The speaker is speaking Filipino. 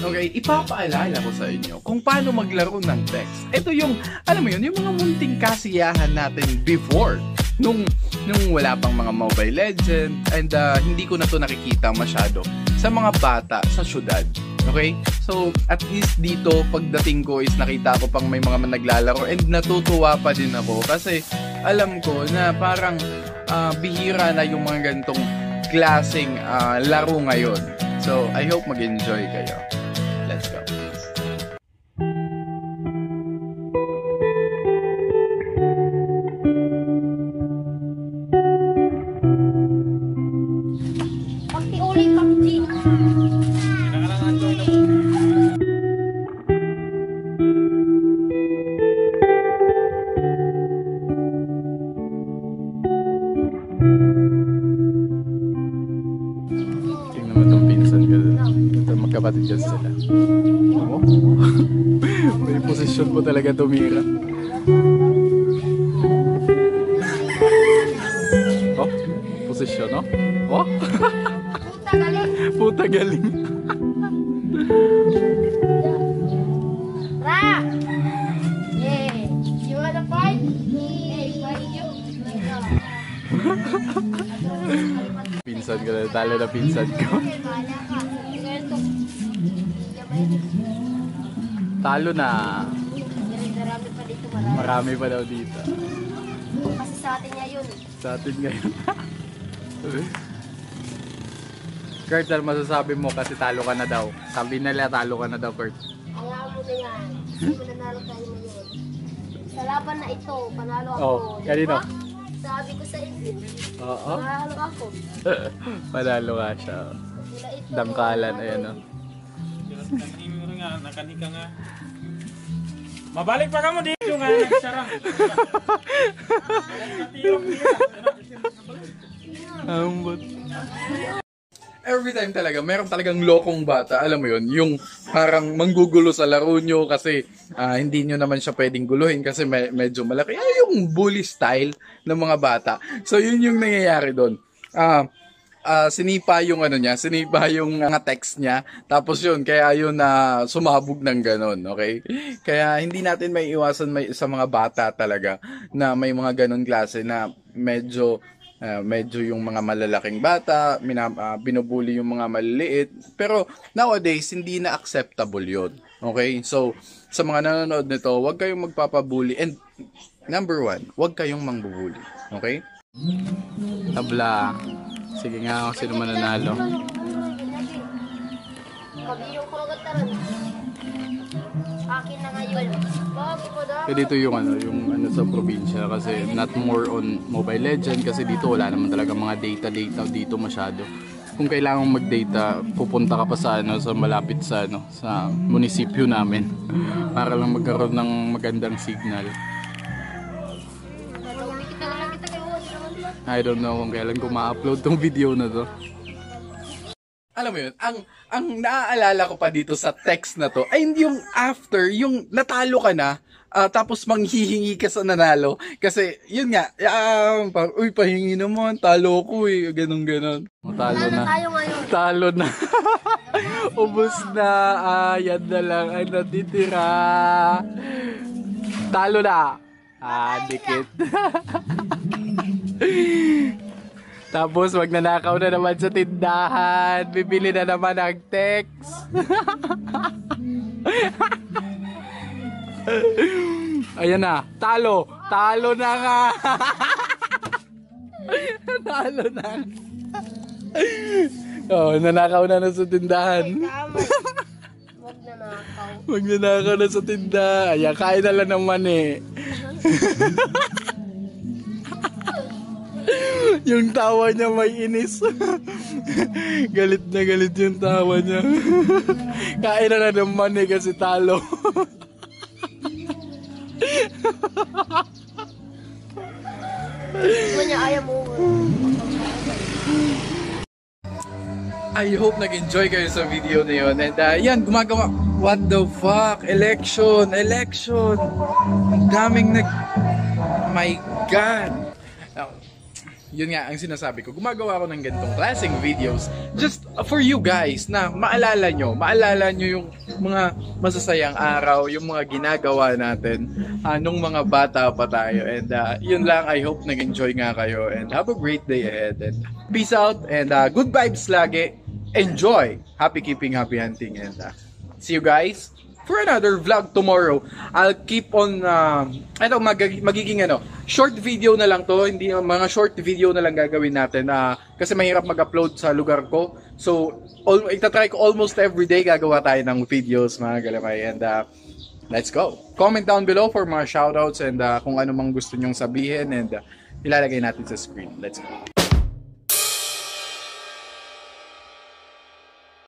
okay, ipapaalala ko sa inyo kung paano maglaro ng text. Ito yung, alam mo yun, yung mga munting kasiyahan natin before nung nung wala pang mga Mobile Legend and uh, hindi ko na to nakikita masyado sa mga bata sa syudad. Okay? So, at least dito, pagdating ko is nakita ko pang may mga naglalaro and natutuwa pa din ako kasi alam ko na parang uh, bihira na yung mga ganitong klaseng uh, laro ngayon. So, I hope mag-enjoy kayo. Magkapatid yan sila. Oo. May posisyon po talaga tumira. Oh, posisyon, no? Oh, Puta, galing. puta galing. Ra! Yeah. You wanna fight? Yeah, fight you. Pinsan ko na, talo na pinsan ko. Talo na. Marami pa dito, marami. Marami pa daw dito. Kasi sa atin niya yun. Sa atin ngayon. Kurt, ano masasabi mo kasi talo ka na daw? Sabi nila talo ka na daw, Kurt. Hayaan mo na yan. Mananalo tayo ngayon. Sa laban na ito, panalo ako. Oh, kanino? ba? Sabi ko sa inyo, Oo. panalo ako. Panalo nga siya. Dangkalan, ayan o. Kanino nga, nakanika nga. Mabalik pa ka mo dito nga, nagsarang. Ambot. Every time talaga, meron talagang lokong bata, alam mo yun, yung parang manggugulo sa laro nyo kasi ah, hindi nyo naman siya pwedeng guluhin kasi me- medyo malaki. Ay, yung bully style ng mga bata. So, yun yung nangyayari doon. Ah, ah, sinipa yung ano niya, sinipa yung mga text niya. Tapos yun, kaya yun na sumabog ng ganon, okay? Kaya hindi natin may iwasan may, sa mga bata talaga na may mga ganon klase na medyo ah, medyo yung mga malalaking bata, mina, ah, binubuli yung mga maliliit. Pero nowadays, hindi na acceptable yun. Okay? So, sa mga nanonood nito, huwag kayong magpapabuli. And number one, huwag kayong mangbubuli. Okay? Tabla. Sige nga, sino mananalo. Akin na ngayon. Kaya dito yung ano, yung ano sa probinsya kasi not more on Mobile Legend kasi dito wala naman talaga mga data-data dito masyado. Kung kailangan mag-data, pupunta ka pa sa ano sa malapit sa ano sa munisipyo namin para lang magkaroon ng magandang signal. I don't know kung kailan ko ma-upload tong video na to. Alam mo yun, ang, ang naaalala ko pa dito sa text na to, ay hindi yung after, yung natalo ka na, ah, tapos manghihingi ka sa nanalo. Kasi, yun nga, ah, parang, uy, pahingi naman, talo ko eh, ganun ganon. Talo na. tayo ngayon? Talo na. Ubus na. Ah, yan na lang ang natitira. Talo na. Ah, dikit. Tapos magnanakaw na naman sa tindahan. Bibili na naman ng text. Ayan na. Talo. Talo na nga. Talo na. Oh, nanakaw na na sa tindahan. Tama. Huwag na nakaw. Magnanakaw na sa tindahan. Ayan, kain na lang naman eh. Yung tawa niya may inis. galit na galit yung tawa niya. kain na lang naman eh kasi talo. Niya ayaw mo? I hope nag-enjoy kayo sa video na yun. And uh, yan, gumagawa. What the fuck? Election! Election! Ang daming nag... My God! Yun nga ang sinasabi ko. Gumagawa ako ng ganitong klaseng videos just for you guys na maalala nyo, maalala nyo yung mga masasayang araw, yung mga ginagawa natin ah, nung mga bata pa tayo. And ah, yun lang, I hope nag-enjoy nga kayo and have a great day ahead. And peace out and ah, good vibes lagi. Enjoy! Happy keeping, happy hunting and ah, see you guys for another vlog tomorrow. I'll keep on, uh, ano, mag- magiging ano, short video na lang to, hindi mga short video na lang gagawin natin ah, kasi mahirap mag-upload sa lugar ko. So, all, itatry ko almost every day gagawa tayo ng videos mga galamay and uh, let's go. Comment down below for mga shoutouts and uh, kung ano mang gusto nyong sabihin and uh, ilalagay natin sa screen. Let's go.